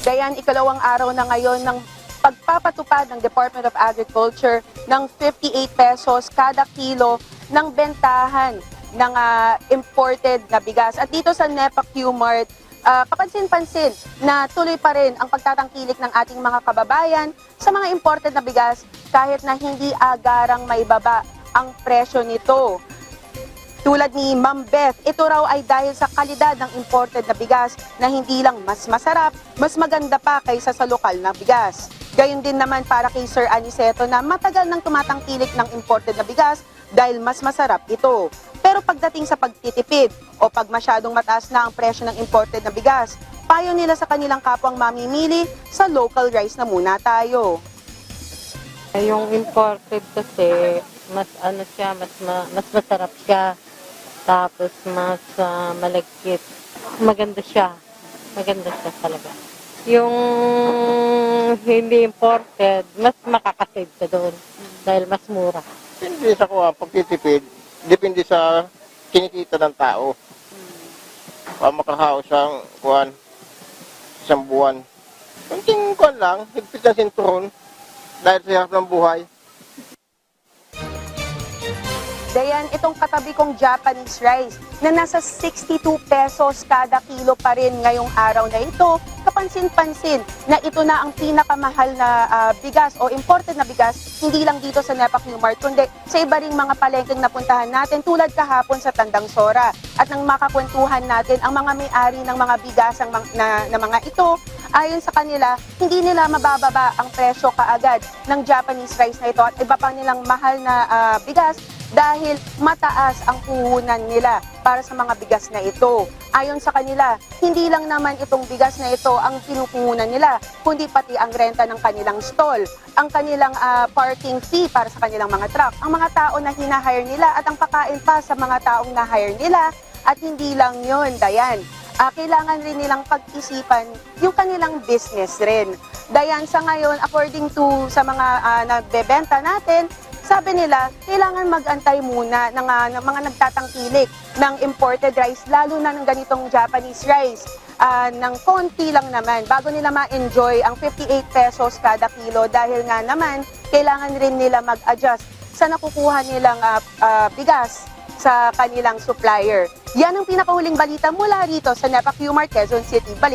Dayan, ikalawang araw na ngayon ng pagpapatupad ng Department of Agriculture ng 58 pesos kada kilo ng bentahan ng ah, imported na bigas. At dito sa NEPA Q-Mart, ah, kapansin-pansin na tuloy pa rin ang pagtatangkilik ng ating mga kababayan sa mga imported na bigas kahit na hindi agarang maibaba ang presyo nito. Tulad ni Ma'am Beth, ito raw ay dahil sa kalidad ng imported na bigas na hindi lang mas masarap, mas maganda pa kaysa sa lokal na bigas. Gayon din naman para kay Sir Aniceto na matagal nang tumatangkilik ng imported na bigas dahil mas masarap ito. Pero pagdating sa pagtitipid o pag masyadong mataas na ang presyo ng imported na bigas, payo nila sa kanilang kapwang mamimili sa local rice na muna tayo. Yung imported kasi, mas ano siya, mas, ma, mas masarap siya. Tapos mas ah, malagkit. Maganda siya. Maganda siya talaga. Yung hindi imported, mas makakasave ka doon. Dahil mas mura. Hindi sa kuha, pagtitipid, depende sa kinikita ng tao. Pa makahaw siyang kuhan, isang buwan. Kunting kuhan lang, higpit ng sinturon, dahil sa hirap ng buhay. Dayan, itong katabi kong Japanese rice na nasa 62 pesos kada kilo pa rin ngayong araw na ito, kapansin-pansin na ito na ang pinakamahal na ah, bigas o imported na bigas, hindi lang dito sa Nepa Q-Mart, kundi sa iba ring mga palengkeng napuntahan natin tulad kahapon sa Tandang Sora. At nang makakwentuhan natin ang mga may-ari ng mga mang- na, na mga ito, ayon sa kanila, hindi nila mabababa ang presyo kaagad ng Japanese rice na ito at iba pa nilang mahal na ah, bigas dahil mataas ang puhunan nila para sa mga bigas na ito. Ayon sa kanila, hindi lang naman itong bigas na ito ang pinupuhunan nila, kundi pati ang renta ng kanilang stall, ang kanilang ah, parking fee para sa kanilang mga truck, ang mga tao na hinahire nila at ang pakain pa sa mga taong na-hire nila at hindi lang yon Dayan. Ah, kailangan rin nilang pag-isipan yung kanilang business rin. Dayan, sa ngayon, according to sa mga ah, nagbebenta natin, sabi nila, kailangan mag-antay muna ng, ah, ng mga nagtatangkilik ng imported rice, lalo na ng ganitong Japanese rice. Ah, ng konti lang naman, bago nila ma-enjoy ang 58 pesos kada kilo dahil nga naman, kailangan rin nila mag-adjust sa nakukuha nilang ah, ah, bigas sa kanilang supplier. Yan ang pinakahuling balita mula rito sa Nepa Q Mart, Quezon City. Balik